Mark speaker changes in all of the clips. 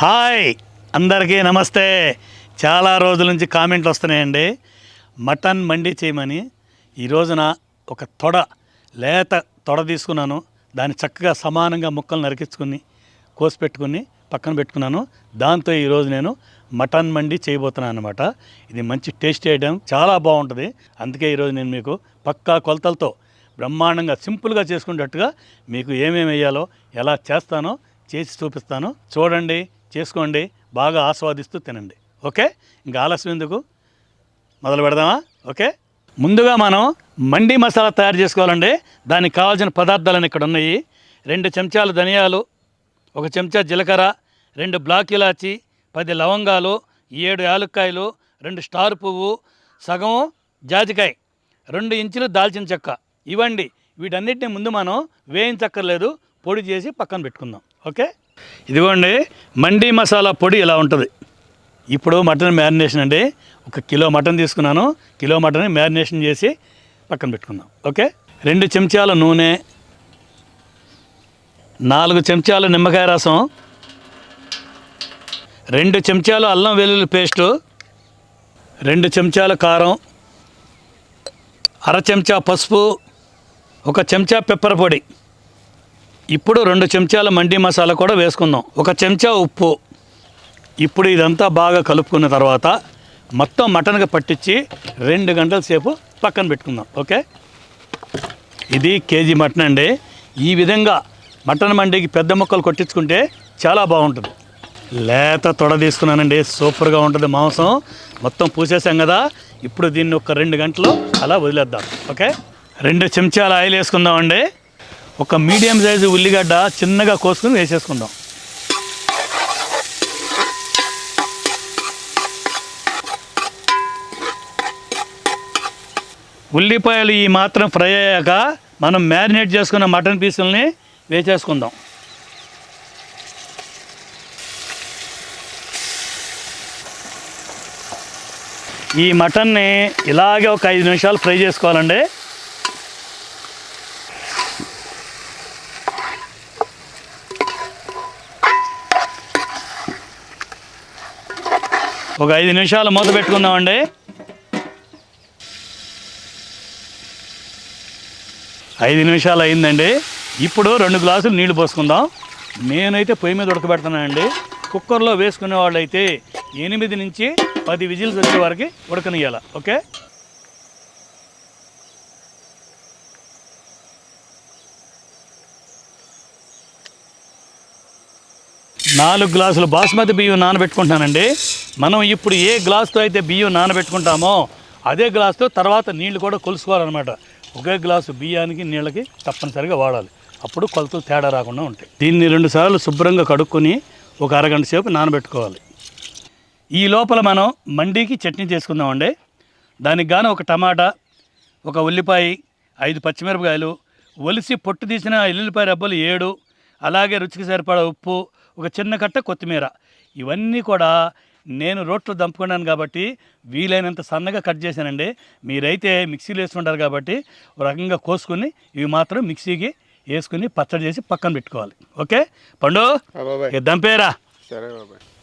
Speaker 1: Hi! అందరికీ నమస్తే. చాలా రోజుల నుంచి కామెంట్లు వస్తున్నాయండి. మటన్ మండి చేయమని ఈ రోజున ఒక తొడ లేత తొడ తీసుకున్నాను. దాన్ని చక్కగా సమానంగా ముక్కలు నరికించుకుని కోసి పెట్టుకుని పక్కన పెట్టుకున్నాను. దాంతో ఈరోజు నేను మటన్ మండి చేయబోతున్నాను అనమాట ఇది మంచి టేస్ట్ ఐటమ్ చాలా బాగుంటుంది. అందుకే ఈరోజు నేను మీకు పక్కా కొలతలతో బ్రహ్మాండంగా సింపుల్గా చేసుకునేటట్టుగా మీకు ఏమేమి వేయాలో ఎలా చేస్తానో చేసి చూపిస్తాను. చూడండి. చేసుకోండి బాగా ఆస్వాదిస్తూ తినండి. ఓకే? ఇంకా ఆలస్యం ఎందుకు? మొదలు పెడదామా? ఓకే? ముందుగా మనం మండి మసాలా తయారు చేసుకోవాలండి. దానికి కావాల్సిన పదార్థాలను ఇక్కడ ఉన్నాయి. రెండు చెంచాలు ధనియాలు ఒక చెంచా జీలకర్ర రెండు బ్లాక్ ఇలాచి పది లవంగాలు ఏడు యాలక్కాయలు రెండు స్టార్ పువ్వు సగం జాజికాయ రెండు ఇంచులు దాల్చిన చెక్క. ఇవ్వండి వీటన్నిటిని ముందు మనం వేయించక్కర్లేదు. పొడి చేసి పక్కన పెట్టుకుందాం. ఓకే? ఇదిగోండి మండి మసాలా పొడి ఇలా ఉంటుంది. ఇప్పుడు మటన్ మ్యారినేషన్ అండి. ఒక కిలో మటన్ తీసుకున్నాను. కిలో మటన్ మ్యారినేషన్ చేసి పక్కన పెట్టుకుందాం. ఓకే? రెండు చెంచాల నూనె నాలుగు చెంచాలు నిమ్మకాయ రసం రెండు చెంచాలు అల్లం వెల్లుల్లి పేస్టు రెండు చెంచాల కారం అర చెంచా పసుపు ఒక చెంచా పెప్పర్ పొడి. ఇప్పుడు రెండు చెంచాల మండి మసాలా కూడా వేసుకుందాం. ఒక చెంచా ఉప్పు. ఇప్పుడు ఇదంతా బాగా కలుపుకున్న తర్వాత మొత్తం మటన్గా పట్టించి రెండు గంటల సేపు పక్కన పెట్టుకుందాం. ఓకే? ఇది కేజీ మటన్ అండి. ఈ విధంగా మటన్ మండికి పెద్ద ముక్కలు కొట్టించుకుంటే చాలా బాగుంటుంది. లేత తొడ తీసుకున్నానండి. సూపర్గా ఉంటుంది మాంసం. మొత్తం పూసేసాం కదా. ఇప్పుడు దీన్ని ఒక రెండు గంటలు అలా వదిలేద్దాం. ఓకే? రెండు చెంచాల ఆయిల్ వేసుకుందామండి. ఒక మీడియం సైజు ఉల్లిగడ్డ చిన్నగా కోసుకుని వేసేసుకుందాం. ఉల్లిపాయలు ఈ మాత్రం ఫ్రై అయ్యాక మనం మ్యారినేట్ చేసుకున్న మటన్ పీసుల్ని వేసేసుకుందాం. ఈ మటన్ని ఇలాగే ఒక ఐదు నిమిషాలు ఫ్రై చేసుకోవాలండి. ఒక ఐదు నిమిషాలు మూత పెట్టుకుందామండి. ఐదు నిమిషాలు అయిందండి. ఇప్పుడు రెండు గ్లాసులు నీళ్ళు పోసుకుందాం. నేనైతే పొయ్యి మీద ఉడకబెడుతున్నానండి. కుక్కర్లో వేసుకునే వాళ్ళు అయితే ఎనిమిది నుంచి పది విజిల్స్ వచ్చే వరకు ఉడకనియాల ఓకే? నాలుగు గ్లాసులు బాస్మతి బియ్యం నానబెట్టుకుంటున్నానండి. మనం ఇప్పుడు ఏ గ్లాస్తో అయితే బియ్యం నానబెట్టుకుంటామో అదే గ్లాస్తో తర్వాత నీళ్ళు కూడా కొలుసుకోవాలన్నమాట. ఒకే గ్లాసు బియ్యానికి నీళ్ళకి తప్పనిసరిగా వాడాలి. అప్పుడు కొలతలు తేడా రాకుండా ఉంటాయి. దీన్ని రెండు సార్లు శుభ్రంగా కడుక్కొని ఒక అరగంట సేపు నానబెట్టుకోవాలి. ఈ లోపల మనం మండీకి చట్నీ చేసుకుందామండి. దానికి గాను ఒక టమాటా ఒక ఉల్లిపాయ ఐదు పచ్చిమిరపకాయలు ఒలిసి పొట్టు తీసిన ఎల్లుల్లిపాయ రబ్బలు ఏడు అలాగే రుచికి సరిపడా ఉప్పు ఒక చిన్న కట్ట కొత్తిమీర. ఇవన్నీ కూడా నేను రోట్లో దంపుకున్నాను కాబట్టి వీలైనంత సన్నగా కట్ చేశానండి. మీరైతే మిక్సీలో వేసుకుంటారు కాబట్టి ఒక రకంగా కోసుకుని ఇవి మాత్రం మిక్సీకి వేసుకుని పచ్చడి చేసి పక్కన పెట్టుకోవాలి. ఓకే? పండు? దంపేరా.
Speaker 2: సరే బాబాయ్.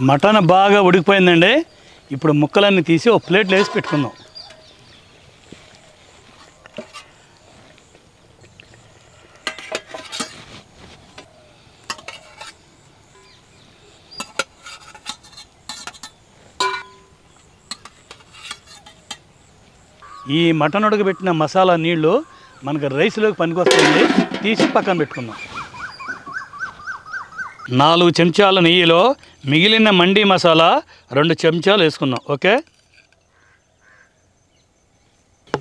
Speaker 1: మటన్ బాగా ఉడికిపోయిందండి. ఇప్పుడు ముక్కలన్నీ తీసి ఒక ప్లేట్లో వేసి పెట్టుకుందాం. ఈ మటన్ ఉడకబెట్టిన మసాలా నీళ్ళు మనకు రైస్లోకి పనికొస్తాయండి. తీసి పక్కన పెట్టుకుందాం. నాలుగు చెంచాల నెయ్యిలో మిగిలిన మండి మసాలా రెండు చెంచాలు వేసుకుందాం ఓకే?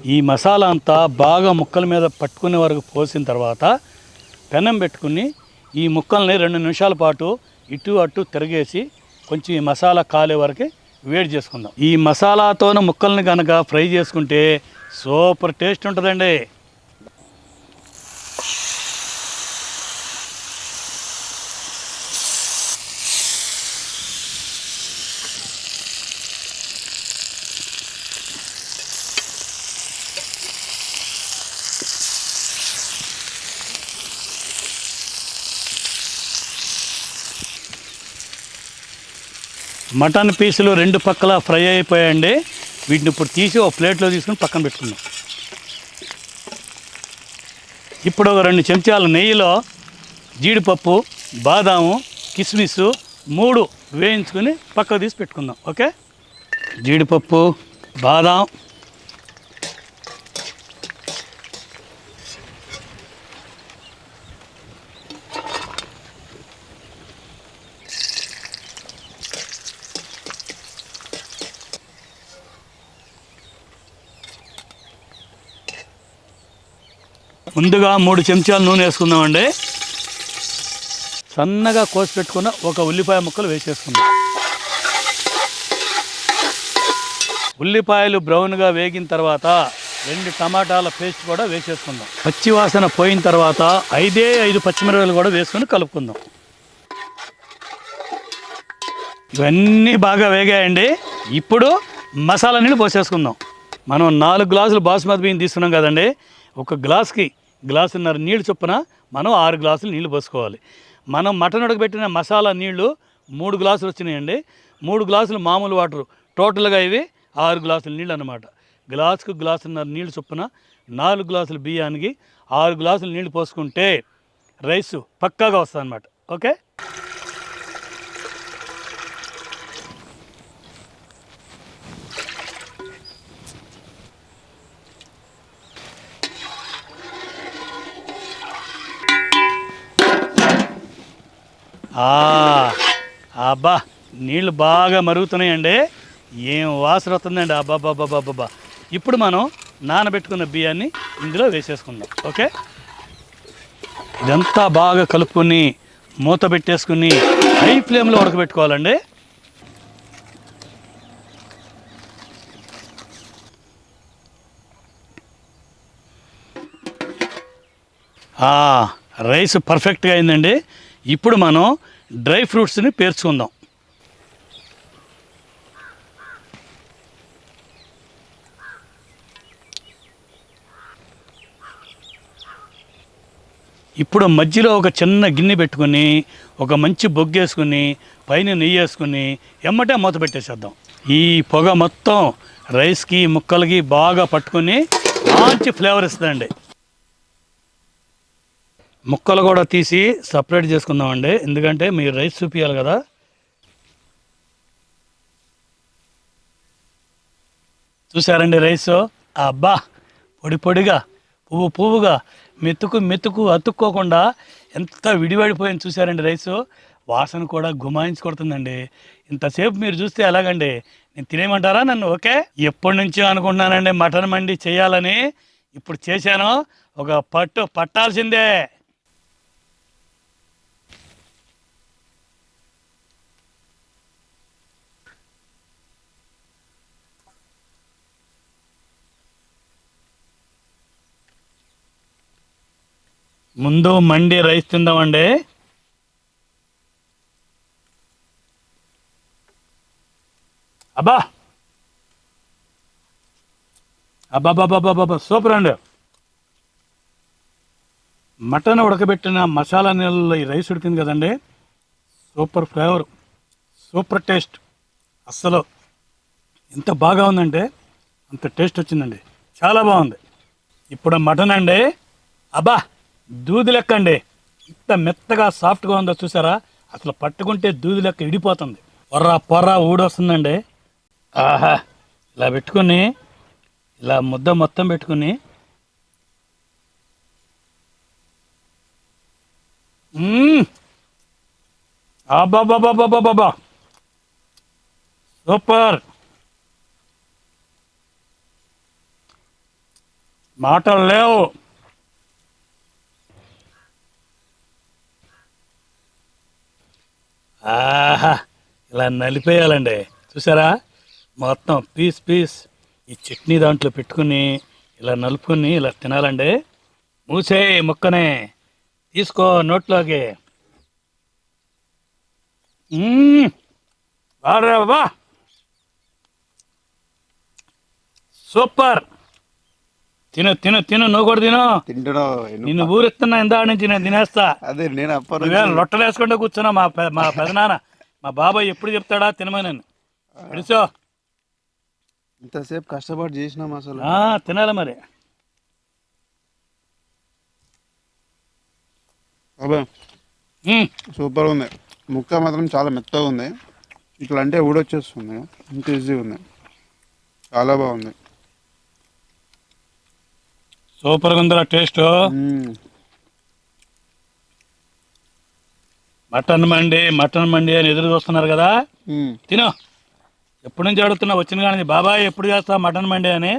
Speaker 1: ఈ మసాలా అంతా బాగా ముక్కల మీద పట్టుకునే వరకు పోసిన తర్వాత పెనం పెట్టుకుని ఈ ముక్కల్ని రెండు నిమిషాల పాటు ఇటు అటు తిరిగేసి కొంచెం ఈ మసాలా కాలే వరకు వేడి చేసుకుందాం. ఈ మసాలాతోన ముక్కల్ని కనుక ఫ్రై చేసుకుంటే సూపర్ టేస్ట్ ఉంటుందండి. మటన్ పీసులు రెండు పక్కల ఫ్రై అయిపోయాయండి. వీటిని ఇప్పుడు తీసి ఒక ప్లేట్లో తీసుకుని పక్కన పెట్టుకుందాం. ఇప్పుడు ఒక రెండు చెంచాల నెయ్యిలో జీడిపప్పు బాదాము కిస్మిస్ మూడు వేయించుకొని పక్కకు తీసి పెట్టుకుందాం. ఓకే? జీడిపప్పు బాదాం ముందుగా మూడు చెంచాలు నూనె వేసుకుందామండి. సన్నగా కోసి పెట్టుకున్న ఒక ఉల్లిపాయ ముక్కలు వేసేసుకుందాం. ఉల్లిపాయలు బ్రౌన్గా వేగిన తర్వాత రెండు టమాటాల పేస్ట్ కూడా వేసేసుకుందాం. పచ్చి వాసన పోయిన తర్వాత ఐదే ఐదు పచ్చిమిరపకాయలు కూడా వేసుకొని కలుపుకుందాం. ఇవన్నీ బాగా వేగాయండి. ఇప్పుడు మసాలా నీళ్ళు పోసేసుకుందాం. మనం నాలుగు గ్లాసులు బాస్మతి బియ్యం తీసుకున్నాం కదండి. ఒక గ్లాస్కి గ్లాసున్నర నీళ్ళు చొప్పున మనం ఆరు గ్లాసులు నీళ్ళు పోసుకోవాలి. మనం మటన్ ఉడకబెట్టిన మసాలా నీళ్ళు మూడు గ్లాసులు వచ్చినాయండి. మూడు గ్లాసులు మామూలు వాటర్ టోటల్గా ఇవి ఆరు గ్లాసులు నీళ్ళు అనమాట గ్లాసుకు గ్లాసున్నర నీళ్ళు చొప్పున నాలుగు గ్లాసులు బియ్యానికి ఆరు గ్లాసులు నీళ్ళు పోసుకుంటే రైసు పక్కాగా వస్తుంది అనమాట ఓకే? అబ్బా నీళ్ళు బాగా మరుగుతున్నాయండి. ఏం వాసన వస్తుందండి. అబ్బాబ్బాబ్బాబ్బా ఇప్పుడు మనం నానబెట్టుకున్న బియ్యాన్ని ఇందులో వేసేసుకుందాం. ఓకే? ఇదంతా బాగా కలుపుకొని మూత పెట్టేసుకుని హై ఫ్లేమ్లో ఉడకబెట్టుకోవాలండి. రైస్ పర్ఫెక్ట్గా అయిందండి. ఇప్పుడు మనం డ్రై ఫ్రూట్స్ని పేర్చుకుందాం. ఇప్పుడు మధ్యలో ఒక చిన్న గిన్నె పెట్టుకొని ఒక మంచి బొగ్గేసుకుని పైన నెయ్యి వేసుకుని ఎమ్మటే మూత పెట్టేసేద్దాం. ఈ పొగ మొత్తం రైస్కి ముక్కలకి బాగా పట్టుకొని మంచి ఫ్లేవర్ ఇస్తుందండి. ముక్కలు కూడా తీసి సపరేట్ చేసుకుందామండి. ఎందుకంటే మీరు రైస్ చూపించాలి కదా. చూసారండి రైస్? అబ్బా! పొడి పొడిగా పువ్వు పువ్వుగా మెతుకు మెతుకు అతుక్కోకుండా ఎంత విడివడిపోయింది చూసారండి రైసు? వాసన కూడా గుమాయించి కొడుతుందండి. ఇంతసేపు మీరు చూస్తే ఎలాగండి? నేను తినేయమంటారా నన్ను? ఓకే? ఎప్పటి నుంచో అనుకుంటున్నానండి మటన్ మండి చేయాలని. ఇప్పుడు చేశాను. ఒక పట్టు పట్టాల్సిందే. ముందు మండి రైస్ తిందామండి. అబ్బా! అబ్బాబాబాబాబా సూపర్ అండి మటన్ ఉడకబెట్టిన మసాలా నీళ్ళలో ఈ రైస్ ఉడికింది కదండి. Super flavour. Super taste. అస్సలు ఎంత బాగా ఉందంటే అంత టేస్ట్ వచ్చిందండి. చాలా బాగుంది. ఇప్పుడు మటన్ అండి. అబ్బా! దూది లెక్క అండి ఇంత మెత్తగా సాఫ్ట్గా ఉందో చూసారా? అసలు పట్టుకుంటే దూది లెక్క ఇడిపోతుంది. పొర్ర పొర్ర ఊడొస్తుందండి. ఆహా ఇలా పెట్టుకొని ఇలా ముద్ద మొత్తం పెట్టుకుని. మ్మ్. సూపర్. మాటలు లేవు. ఆహా ఇలా నలిపేయాలండి. చూసారా? మొత్తం పీస్ పీస్ ఈ చట్నీ దాంట్లో పెట్టుకుని ఇలా నలుపుకొని ఇలా తినాలండి. మూసే ముక్కనే. తీసుకో నోట్లోకి. బాబా? సూపర్. తిను తిను తిను నువ్వు కూడా తిను
Speaker 2: తింటున్నా
Speaker 1: నిన్ను ఊరిస్తున్నా ఇందా నుంచి నేను తినేస్తా.
Speaker 2: అదే నేను
Speaker 1: నువ్వేం లొట్టలు వేసుకుంటూ కూర్చున్నా మా మా పెదనాన్న. మా బాబాయ్ ఎప్పుడు చెప్తాడా? తినమని పిలుచో.
Speaker 2: ఇంతసేపు కష్టపడి చేసినాం అసలు.
Speaker 1: తినాలి మరి.
Speaker 2: సూపర్ ఉంది. ముక్క మాత్రం చాలా మెత్తగా ఉంది. ఇట్లా అంటే ఊడొచ్చేస్తుంది. ఇంత ఈజీగా ఉంది. చాలా బాగుంది.
Speaker 1: సూపర్గా ఉందిరా taste. Mutton mandi mutton mandi అని ఎదురు చూస్తున్నారు కదా. తిను. ఎప్పటి నుంచి అడుగుతున్నా వచ్చిన కానీ బాబాయ్ ఎప్పుడు చేస్తా మటన్ మండి అని?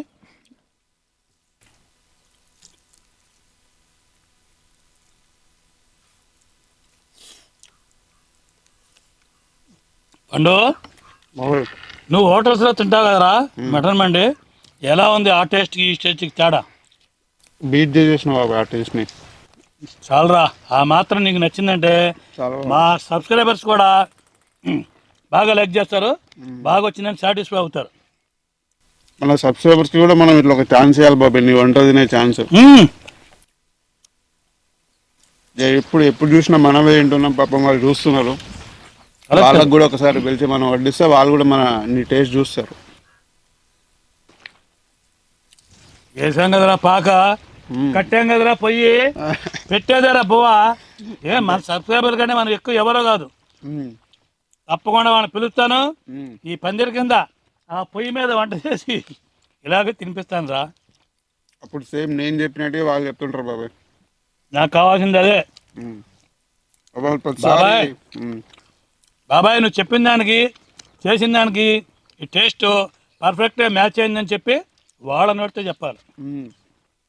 Speaker 1: పండు. నువ్వు హోటల్స్లో తింటావు కదరా మటన్ మండి? ఎలా ఉంది ఆ టేస్ట్కి ఈ టేస్ట్కి తేడా?
Speaker 2: బీట్ చేసేసిన బాబు ఆ టేస్ట్ని
Speaker 1: చాలరా ఆ మాత్రం నీకు నచ్చిందంటే. మా సబ్స్క్రైబర్స్ కూడా బాగా లైక్ చేస్తారు బాగా వచ్చిందని సాటిస్ఫై అవుతారు
Speaker 2: మన సబ్స్క్రైబర్స్కి కూడా మనం ఇట్లా ఒక ఛాన్స్ ఇవ్వాలి బాబు నీ వంట తినే ఛాన్స్. ఎప్పుడు ఎప్పుడు చూసినా మనమే తింటున్నాం పాపం వాళ్ళు చూస్తున్నారు. వాళ్ళకి కూడా ఒకసారి పిలిచి మనం వడ్డిస్తే వాళ్ళు కూడా మన నీ టేస్ట్ చూస్తారు
Speaker 1: వేసాం కదరా పాక. కట్టాం కదరా పొయ్యి? పెట్టేదేరా బువ్వ? ఏ మన సబ్స్క్రైబర్ కంటే మనం ఎక్కువ ఎవరో కాదు. తప్పకుండా వాళ్ళని పిలుస్తాను. ఈ పందిరి కింద ఆ పొయ్యి మీద వంట చేసి ఇలాగే తినిపిస్తాను రా
Speaker 2: అప్పుడు సేమ్ నేను చెప్పినట్టే వాళ్ళు చెప్తుంటారు బాబాయ్
Speaker 1: నాకు కావాల్సింది అదే. బాబాయ్. బాబాయ్ నువ్వు చెప్పిన దానికి చేసిన దానికి ఈ టేస్ట్ పర్ఫెక్ట్గా మ్యాచ్ అయిందని చెప్పి వాళ్ళ నోటితో చెప్పాలి.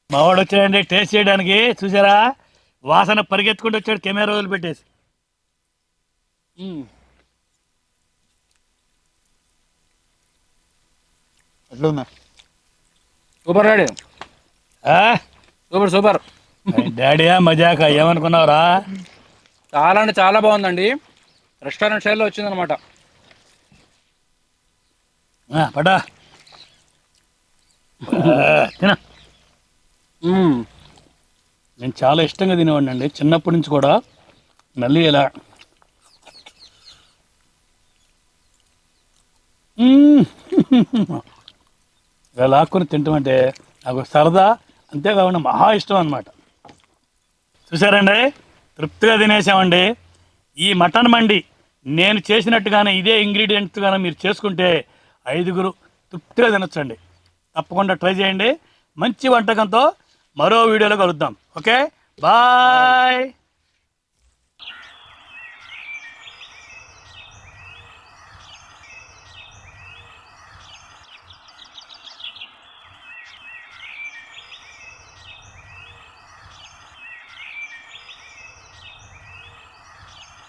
Speaker 2: మ్మ్.
Speaker 1: మా వాడు వచ్చాడండి టేస్ట్ చేయడానికి. చూసారా? వాసన పరిగెత్తుకుంటూ వచ్చాడు కెమెరా రోజులు పెట్టేసి.
Speaker 2: ఎట్లుందా?
Speaker 3: Super daddy.
Speaker 1: ఆ?
Speaker 3: Super super.
Speaker 1: డాడీయా మజాక ఏమనుకున్నావురా?
Speaker 3: చాలా అంటే చాలా బాగుందండి. రెస్టారెంట్ స్టైల్లో వచ్చిందనమాట.
Speaker 1: ఆ, పడా ఆ, తిన. చాలా ఇష్టంగా తినేవాడిని అండి. చిన్నప్పటి నుంచి కూడా మళ్ళీ ఇలా ఇలా లాక్కొని తింటామంటే నాకు సరదా అంతేకాకుండా మహా ఇష్టం అనమాట చూసారండి? తృప్తిగా తినేసామండి. ఈ మటన్ మండి నేను చేసినట్టుగానే ఇదే ఇంగ్రీడియంట్స్గానే మీరు చేసుకుంటే ఐదుగురు తృప్తిగా తినొచ్చండి. తప్పకుండా ట్రై చేయండి. మంచి వంటకంతో మరో వీడియోలో కలుద్దాం. Okay bye